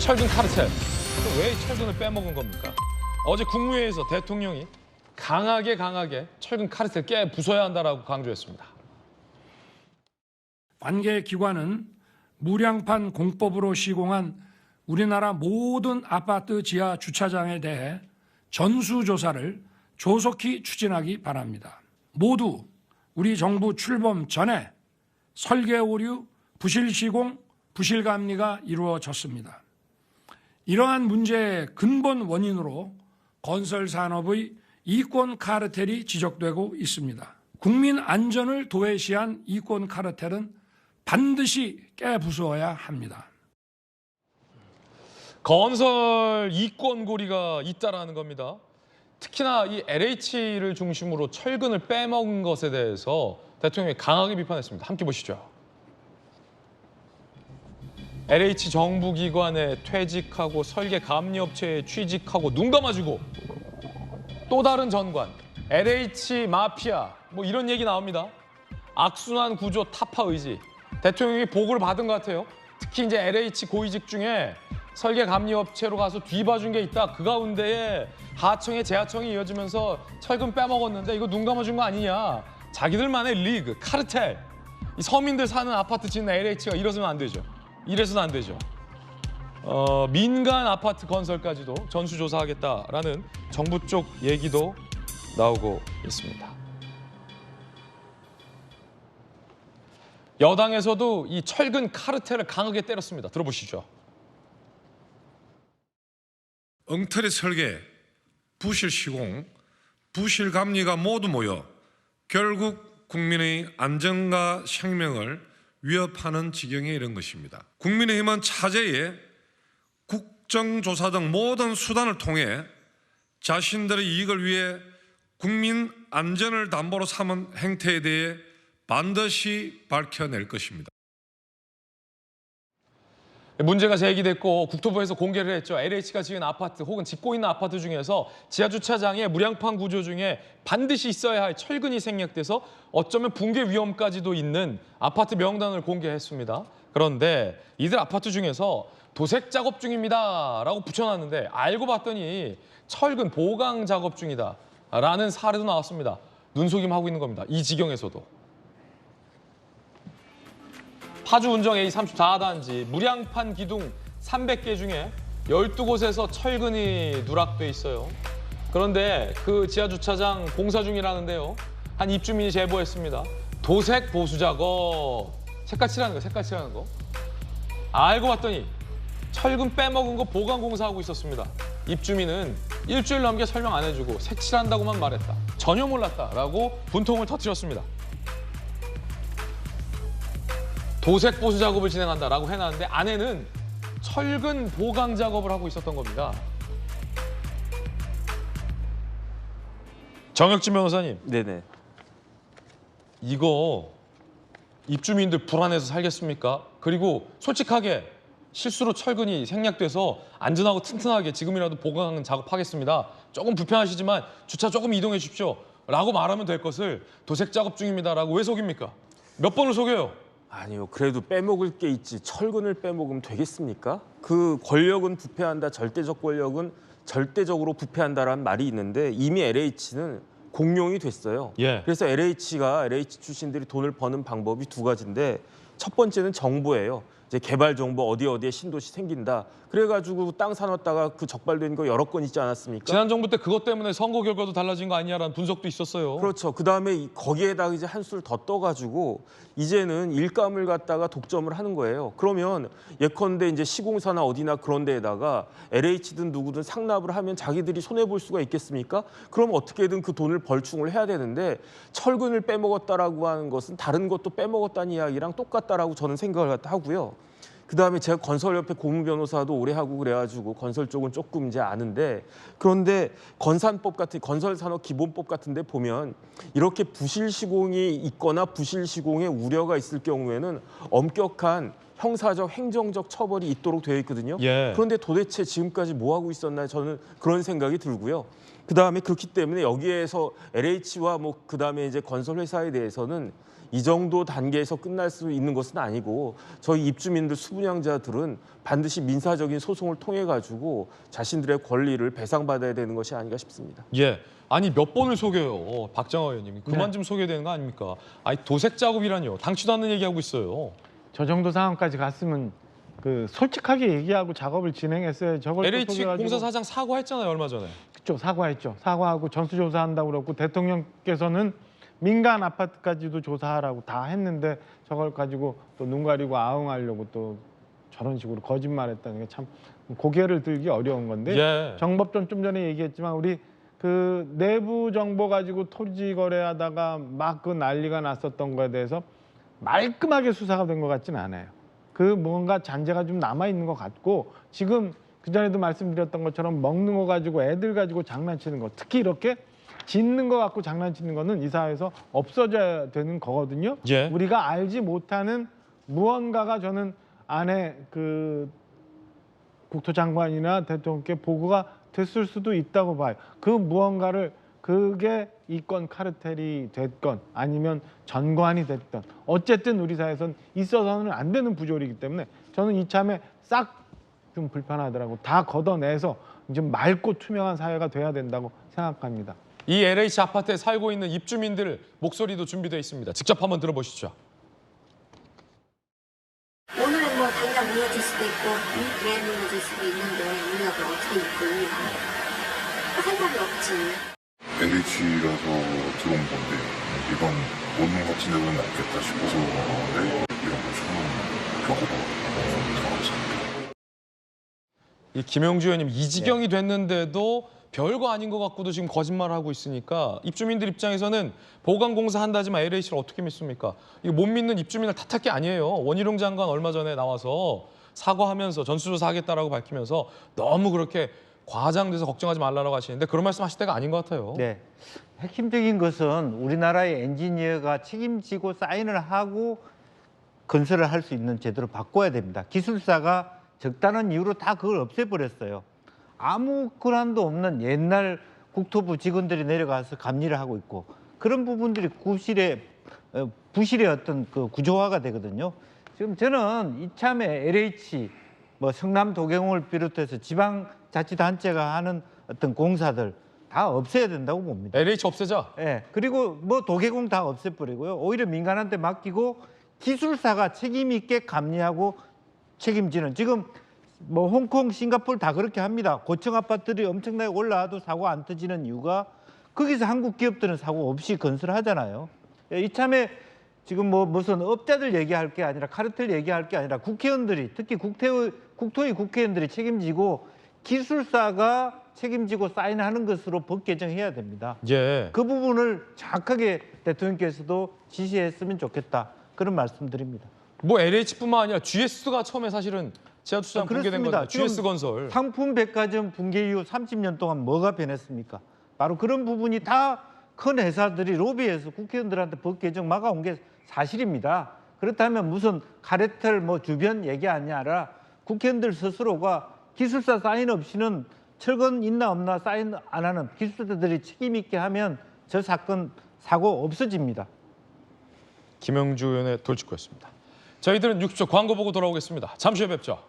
철근 카르텔. 그왜 철근을 빼먹은 겁니까? 어제 국무회의에서 대통령이 강하게 강하게 철근 카르텔 깨 부숴야 한다라고 강조했습니다. 관계 기관은 무량판 공법으로 시공한 우리나라 모든 아파트 지하 주차장에 대해 전수조사를 조속히 추진하기 바랍니다. 모두 우리 정부 출범 전에 설계 오류, 부실 시공, 부실 감리가 이루어졌습니다. 이러한 문제의 근본 원인으로 건설 산업의 이권 카르텔이 지적되고 있습니다. 국민 안전을 도외시한 이권 카르텔은 반드시 깨부수어야 합니다. 건설 이권고리가 있다라는 겁니다. 특히나 이 LH를 중심으로 철근을 빼먹은 것에 대해서 대통령이 강하게 비판했습니다. 함께 보시죠. LH 정부 기관에 퇴직하고 설계 감리 업체에 취직하고 눈 감아주고 또 다른 전관 LH 마피아 뭐 이런 얘기 나옵니다. 악순환 구조 타파 의지 대통령이 보고를 받은 것 같아요. 특히 이제 LH 고위직 중에 설계 감리 업체로 가서 뒤봐준 게 있다. 그 가운데에 하청에 재하청이 이어지면서 철근 빼먹었는데 이거 눈 감아준 거 아니냐. 자기들만의 리그, 카르텔. 이 서민들 사는 아파트 짓는 LH가 이러서는 안 되죠. 이래서는 안 되죠. 어, 민간 아파트 건설까지도 전수조사하겠다라는 정부 쪽 얘기도 나오고 있습니다. 여당에서도 이 철근 카르텔을 강하게 때렸습니다. 들어보시죠. 엉터리 설계, 부실 시공, 부실 감리가 모두 모여 결국 국민의 안전과 생명을 위협하는 지경에 이른 것입니다. 국민의힘은 차제에 국정조사 등 모든 수단을 통해 자신들의 이익을 위해 국민 안전을 담보로 삼은 행태에 대해 반드시 밝혀낼 것입니다. 문제가 제기됐고 국토부에서 공개를 했죠. LH가 지은 아파트 혹은 짓고 있는 아파트 중에서 지하 주차장에 무량판 구조 중에 반드시 있어야 할 철근이 생략돼서 어쩌면 붕괴 위험까지도 있는 아파트 명단을 공개했습니다. 그런데 이들 아파트 중에서 도색 작업 중입니다 라고 붙여놨는데 알고 봤더니 철근 보강 작업 중이다 라는 사례도 나왔습니다. 눈속임하고 있는 겁니다. 이 지경에서도. 파주 운정 A 34단지 무량판 기둥 300개 중에 12곳에서 철근이 누락돼 있어요. 그런데 그 지하 주차장 공사 중이라는데요. 한 입주민이 제보했습니다. 도색 보수 작업. 색깔 칠하는 거, 색깔 칠하는 거. 알고 봤더니 철근 빼먹은 거 보강 공사하고 있었습니다. 입주민은 일주일 넘게 설명 안 해주고 색칠한다고만 말했다. 전혀 몰랐다라고 분통을 터뜨렸습니다. 도색 보수 작업을 진행한다라고 해놨는데 안에는 철근 보강 작업을 하고 있었던 겁니다. 정혁진 변호사님, 네네. 이거 입주민들 불안해서 살겠습니까? 그리고 솔직하게 실수로 철근이 생략돼서 안전하고 튼튼하게 지금이라도 보강 작업하겠습니다. 조금 불편하시지만 주차 조금 이동해 주십시오. 라고 말하면 될 것을 도색 작업 중입니다라고 왜 속입니까? 몇 번을 속여요? 아니요, 그래도 빼먹을 게 있지. 철근을 빼먹으면 되겠습니까? 그 권력은 부패한다. 절대적 권력은 절대적으로 부패한다라는 말이 있는데 이미 LH는 공룡이 됐어요. 예. 그래서 LH가 LH 출신들이 돈을 버는 방법이 두 가지인데 첫 번째는 정보예요. 이제 개발 정보 어디 어디에 신도시 생긴다. 그래가지고 땅 사놨다가 그 적발된 거 여러 건 있지 않았습니까? 지난 정부 때 그것 때문에 선거 결과도 달라진 거 아니냐라는 분석도 있었어요. 그렇죠. 그 다음에 거기에다가 이제 한술 더 떠가지고 이제는 일감을 갖다가 독점을 하는 거예요. 그러면 예컨대 이제 시공사나 어디나 그런 데에다가 LH든 누구든 상납을 하면 자기들이 손해 볼 수가 있겠습니까? 그럼 어떻게든 그 돈을 벌충을 해야 되는데 철근을 빼먹었다라고 하는 것은 다른 것도 빼먹었다는 이야기랑 똑같다라고 저는 생각을 하고요. 그 다음에 제가 건설협회 고문 변호사도 오래 하고 그래가지고 건설 쪽은 조금 이제 아는데 그런데 건산법 같은 건설산업 기본법 같은데 보면 이렇게 부실 시공이 있거나 부실 시공에 우려가 있을 경우에는 엄격한 형사적 행정적 처벌이 있도록 되어 있거든요. 예. 그런데 도대체 지금까지 뭐 하고 있었나 저는 그런 생각이 들고요. 그 다음에 그렇기 때문에 여기에서 LH와 뭐 그 다음에 이제 건설 회사에 대해서는 이 정도 단계에서 끝날 수 있는 것은 아니고 저희 입주민들 수분양자들은 반드시 민사적인 소송을 통해 가지고 자신들의 권리를 배상받아야 되는 것이 아닌가 싶습니다. 예. 아니 몇 번을 속여요, 박정호 의원님. 그만 좀 속여야 되는 거 아닙니까? 아니 도색 작업이라니요. 당치도 않는 얘기하고 있어요. 저 정도 상황까지 갔으면 그 솔직하게 얘기하고 작업을 진행했어요. 저걸 또 LH 속여가지고 공사 사장 사과했잖아요, 얼마 전에. 그쵸 사과했죠. 사과하고 전수조사한다고 그랬고 대통령께서는 민간 아파트까지도 조사하라고 다 했는데 저걸 가지고 또 눈 가리고 아웅하려고 또 저런 식으로 거짓말했다는 게 참 고개를 들기 어려운 건데 예. 정법전 좀 전에 얘기했지만 우리 그 내부 정보 가지고 토지 거래하다가 막 그 난리가 났었던 거에 대해서 말끔하게 수사가 된 것 같지는 않아요. 그 뭔가 잔재가 좀 남아 있는 것 같고 지금 그 전에도 말씀드렸던 것처럼 먹는 거 가지고 애들 가지고 장난치는 거 특히 이렇게 짓는 거 갖고 장난치는 거는 이 사회에서 없어져야 되는 거거든요. 예. 우리가 알지 못하는 무언가가 저는 안에 그 국토장관이나 대통령께 보고가 됐을 수도 있다고 봐요. 그 무언가를 그게 이건 카르텔이 됐건 아니면 전관이 됐건 어쨌든 우리 사회에선 있어서는 안 되는 부조리이기 때문에 저는 이참에 싹 좀 불편하더라고 다 걷어내서 좀 맑고 투명한 사회가 돼야 된다고 생각합니다. 이 LH 아파트에 살고 있는 입주민들 목소리도 준비되어 있습니다. 직접 한번 들어보시죠. 오늘은 뭐 당장 무너질 수도 있고 응? 내일 무너질 수도 있는데 우리가 어떻게 할 말이 없지 LH라서 들어온 건데 이건 오는 같은 데는 없겠다 싶어서 그러는데 이런 걸 처음 겪어봐 당황스럽다. 이 김영주 의원님 이 지경이 됐는데도 별거 아닌 것 같고도 지금 거짓말을 하고 있으니까 입주민들 입장에서는 보강공사 한다지만 LH를 어떻게 믿습니까? 이거 못 믿는 입주민을 탓할 게 아니에요. 원희룡 장관 얼마 전에 나와서 사과하면서 전수조사 하겠다라고 밝히면서 너무 그렇게 과장돼서 걱정하지 말라고 하시는데 그런 말씀 하실 때가 아닌 것 같아요. 네. 핵심적인 것은 우리나라의 엔지니어가 책임지고 사인을 하고 건설을 할 수 있는 제도로 바꿔야 됩니다. 기술사가 적다는 이유로 다 그걸 없애버렸어요. 아무 권한도 없는 옛날 국토부 직원들이 내려가서 감리를 하고 있고 그런 부분들이 구실의 어, 부실의 어떤 그 구조화가 되거든요. 지금 저는 이참에 LH 뭐 성남 도경을 비롯해서 지방 자치단체가 하는 어떤 공사들 다 없애야 된다고 봅니다. LH 없애자. 예. 그리고 뭐 도계공 다 없애버리고요. 오히려 민간한테 맡기고 기술사가 책임 있게 감리하고 책임지는 지금 뭐 홍콩, 싱가포르 다 그렇게 합니다. 고층 아파트들이 엄청나게 올라와도 사고 안 터지는 이유가 거기서 한국 기업들은 사고 없이 건설하잖아요. 예, 이참에 지금 뭐 무슨 업자들 얘기할 게 아니라 카르텔 얘기할 게 아니라 국회의원들이 특히 국토의, 국토의 국회의원들이 책임지고 기술사가 책임지고 사인하는 것으로 법 개정해야 됩니다. 예. 그 부분을 정확하게 대통령께서도 지시했으면 좋겠다. 그런 말씀드립니다. 뭐 LH뿐만 아니라 GS가 처음에 사실은 지하주차장 아, 붕괴된. 건데 GS 건설. 상품 백화점 붕괴 이후 30년 동안 뭐가 변했습니까? 바로 그런 부분이 다 큰 회사들이 로비해서 국회의원들한테 법 개정 막아온 게 사실입니다. 그렇다면 무슨 카레텔 뭐 주변 얘기 아니라 국회의원들 스스로가 기술사 사인 없이는 철근 있나 없나 사인 안 하는 기술사들이 책임 있게 하면 저 사건 사고 없어집니다. 김영주 의원의 돌직구였습니다. 저희들은 60초 광고 보고 돌아오겠습니다. 잠시 후에 뵙죠.